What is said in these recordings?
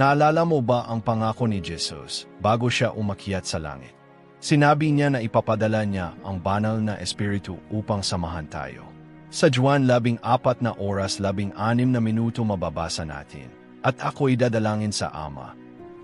Naalala mo ba ang pangako ni Jesus bago siya umakyat sa langit? Sinabi niya na ipapadala niya ang banal na espiritu upang samahan tayo. Sa Juan labing apat na oras labing anim na minuto mababasa natin, At ako'y dadalangin sa Ama.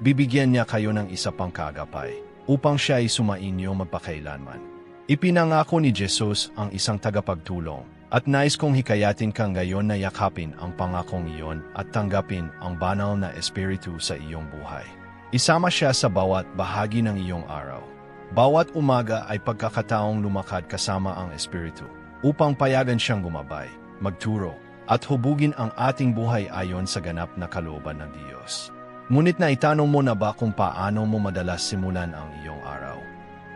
Bibigyan niya kayo ng isa pang kagapay, upang siya ay sumainyo magpakailanman. Ipinangako ni Jesus ang isang tagapagtulong, at nais kong hikayatin kang ngayon na yakapin ang pangakong iyon at tanggapin ang banal na espiritu sa iyong buhay. Isama siya sa bawat bahagi ng iyong araw. Bawat umaga ay pagkakataong lumakad kasama ang espiritu upang payagan siyang gumabay, magturo, at hubugin ang ating buhay ayon sa ganap na kalooban ng Diyos. Ngunit na itanong mo na ba kung paano mo madalas simulan ang iyong araw?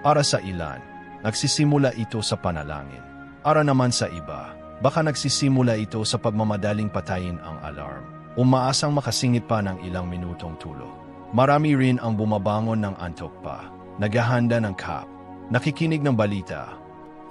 Para sa ilan, nagsisimula ito sa panalangin. Para naman sa iba, baka nagsisimula ito sa pagmamadaling patayin ang alarm. Umaasang makasingit pa ng ilang minutong tulog. Marami rin ang bumabangon ng antok pa, naghahanda ng cup, nakikinig ng balita,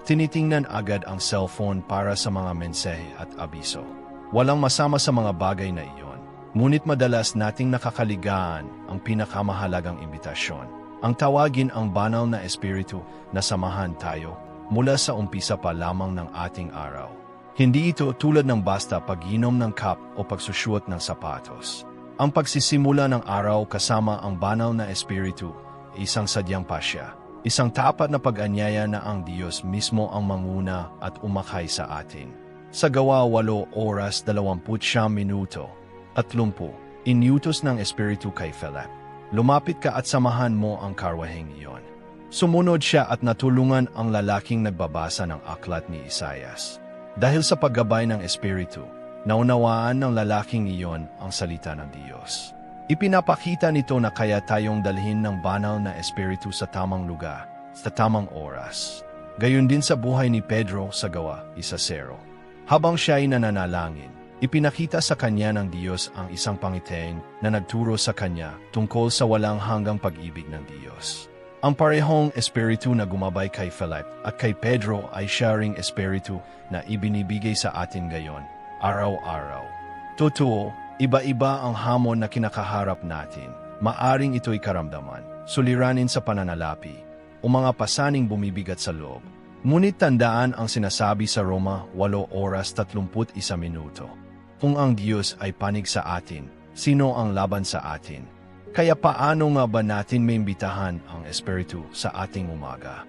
Tinitingnan agad ang cellphone para sa mga mensahe at abiso. Walang masama sa mga bagay na iyon. Ngunit madalas nating nakakaligaan ang pinakamahalagang imbitasyon. Ang tawagin ang banal na espiritu na samahan tayo mula sa umpisa pa lamang ng ating araw. Hindi ito tulad ng basta pag-inom ng cup o pagsusuot ng sapatos. Ang pagsisimula ng araw kasama ang banal na espiritu, isang sadyang pasya Isang tapat na pag-anyaya na ang Diyos mismo ang manguna at umakay sa atin. Sa gawa 8 oras 20 minuto at lumpo, inyutos ng Espiritu kay Philip. Lumapit ka at samahan mo ang karwaheng iyon. Sumunod siya at natulungan ang lalaking nagbabasa ng aklat ni Isayas. Dahil sa paggabay ng Espiritu, naunawaan ng lalaking iyon ang salita ng Diyos. Ipinapakita nito na kaya tayong dalhin ng banal na espiritu sa tamang lugar, sa tamang oras. Gayon din sa buhay ni Pedro sa gawa, isa zero. Habang siya ay nananalangin, ipinakita sa kanya ng Diyos ang isang pangiteng na nagturo sa kanya tungkol sa walang hanggang pag-ibig ng Diyos. Ang parehong espiritu na gumabay kay Philip at kay Pedro ay sharing espiritu na ibinibigay sa atin gayon, araw-araw. Totoo, Iba-iba ang hamon na kinakaharap natin. Maaring ito'y karamdaman, suliranin sa pananalapi, o mga pasaning bumibigat sa loob. Ngunit tandaan ang sinasabi sa Roma 8 oras 31 minuto. Kung ang Diyos ay panig sa atin, sino ang laban sa atin? Kaya paano nga ba natin may imbitahan ang Espiritu sa ating umaga?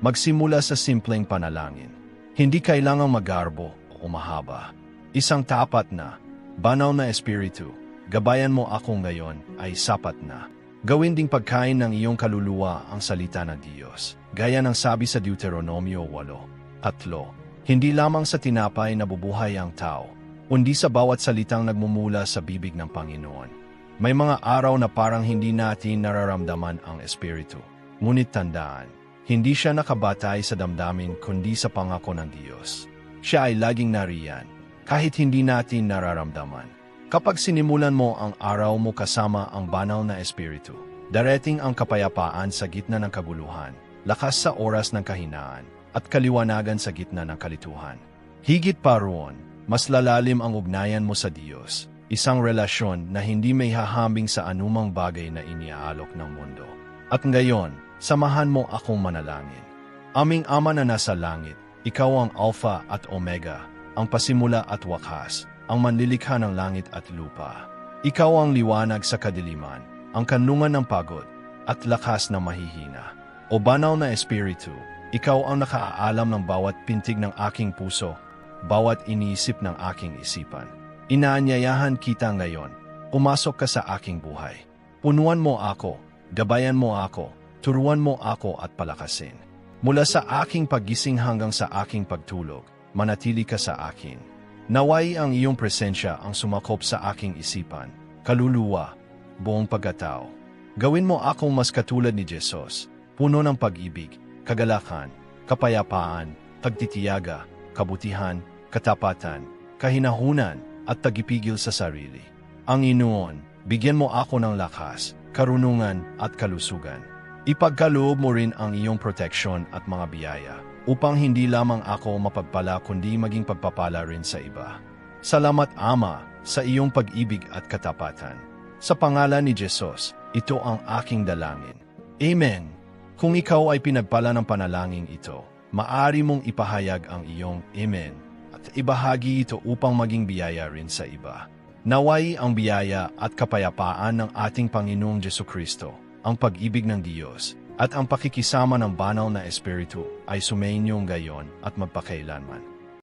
Magsimula sa simpleng panalangin. Hindi kailangang magarbo o mahaba. Isang tapat na, Banal na Espiritu, gabayan mo ako ngayon ay sapat na. Gawin ding pagkain ng iyong kaluluwa ang salita ng Diyos, gaya ng sabi sa Deuteronomio 8. Atlo, hindi lamang sa tinapay na bubuhay ang tao, kundi sa bawat salitang nagmumula sa bibig ng Panginoon. May mga araw na parang hindi natin nararamdaman ang Espiritu. Ngunit tandaan, hindi siya nakabatay sa damdamin kundi sa pangako ng Diyos. Siya ay laging nariyan, kahit hindi natin nararamdaman. Kapag sinimulan mo ang araw mo kasama ang banal na espiritu, darating ang kapayapaan sa gitna ng kaguluhan, lakas sa oras ng kahinaan, at kaliwanagan sa gitna ng kalituhan. Higit pa roon, mas lalalim ang ugnayan mo sa Diyos, isang relasyon na hindi may hahambing sa anumang bagay na iniaalok ng mundo. At ngayon, samahan mo akong manalangin. Aming Ama na nasa langit, ikaw ang Alpha at Omega, ang pasimula at wakas, ang manlilikha ng langit at lupa. Ikaw ang liwanag sa kadiliman, ang kanlungan ng pagod, at lakas ng mahihina. O banal na espiritu, ikaw ang nakaaalam ng bawat pintig ng aking puso, bawat iniisip ng aking isipan. Inaanyayahan kita ngayon, pumasok ka sa aking buhay. Punuan mo ako, gabayan mo ako, turuan mo ako at palakasin. Mula sa aking pagising hanggang sa aking pagtulog, manatili ka sa akin. Naway ang iyong presensya ang sumakop sa aking isipan, kaluluwa, buong pagkatao. Gawin mo akong mas katulad ni Jesus, puno ng pag-ibig, kagalakan, kapayapaan, pagtitiyaga, kabutihan, katapatan, kahinahunan, at tagipigil sa sarili. Ang inuon, bigyan mo ako ng lakas, karunungan at kalusugan. Ipagkaloob mo rin ang iyong proteksyon at mga biyaya upang hindi lamang ako mapagpala kundi maging pagpapala rin sa iba. Salamat Ama sa iyong pag-ibig at katapatan. Sa pangalan ni Jesus, ito ang aking dalangin. Amen. Kung ikaw ay pinagpala ng panalangin ito, maari mong ipahayag ang iyong Amen at ibahagi ito upang maging biyaya rin sa iba. Naway ang biyaya at kapayapaan ng ating Panginoong Jesu Kristo, ang pag-ibig ng Diyos, at ang pakikisama ng banal na Espiritu ay sumainyong gayon at magpakailanman.